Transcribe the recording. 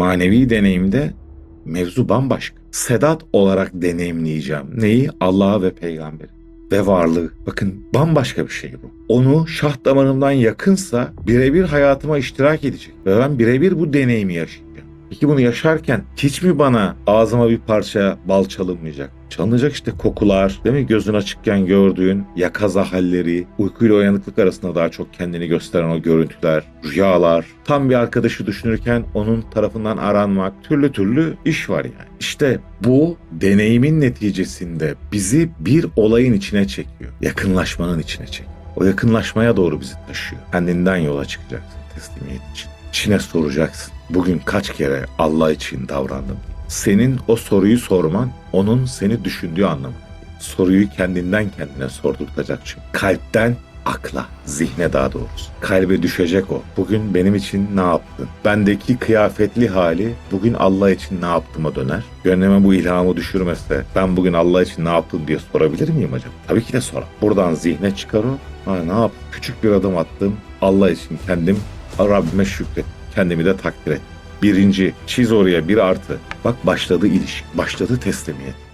Manevi deneyimde mevzu bambaşka. Sedat olarak deneyimleyeceğim. Neyi? Allah'ı ve peygamberi ve varlığı. Bakın bambaşka bir şey bu. Onu şah damarımdan yakınsa birebir hayatıma iştirak edecek. Ve ben birebir bu deneyimi yaşayacağım. Peki bunu yaşarken hiç mi bana ağzıma bir parça bal çalınmayacak? Çalınacak işte kokular, değil mi? Gözün açıkken gördüğün yakaza halleri, uykuyla uyanıklık arasında daha çok kendini gösteren o görüntüler, rüyalar, tam bir arkadaşı düşünürken onun tarafından aranmak, türlü türlü iş var yani. İşte bu deneyimin neticesinde bizi bir olayın içine çekiyor. Yakınlaşmanın içine çekiyor. O yakınlaşmaya doğru bizi taşıyor. Kendinden yola çıkacaksın teslimiyet için. İçine soracaksın. Bugün kaç kere Allah için davrandım? Senin o soruyu sorman onun seni düşündüğü anlamı. Soruyu kendinden kendine sordurtacak çünkü. Kalpten akla, zihne daha doğrusu. Kalbe düşecek o. Bugün benim için ne yaptın? Bendeki kıyafetli hali bugün Allah için ne yaptığıma döner. Gönlüme bu ilhamı düşürmezse ben bugün Allah için ne yaptım diye sorabilir miyim acaba? Tabii ki de sorar. Buradan zihne çıkar o. Ha ne yap? Küçük bir adım attım. Allah için kendim Rabbime şükret. Kendimi de takdir et. Birinci çiz oraya bir artı. Bak başladı ilişki, başladı teslimiyet.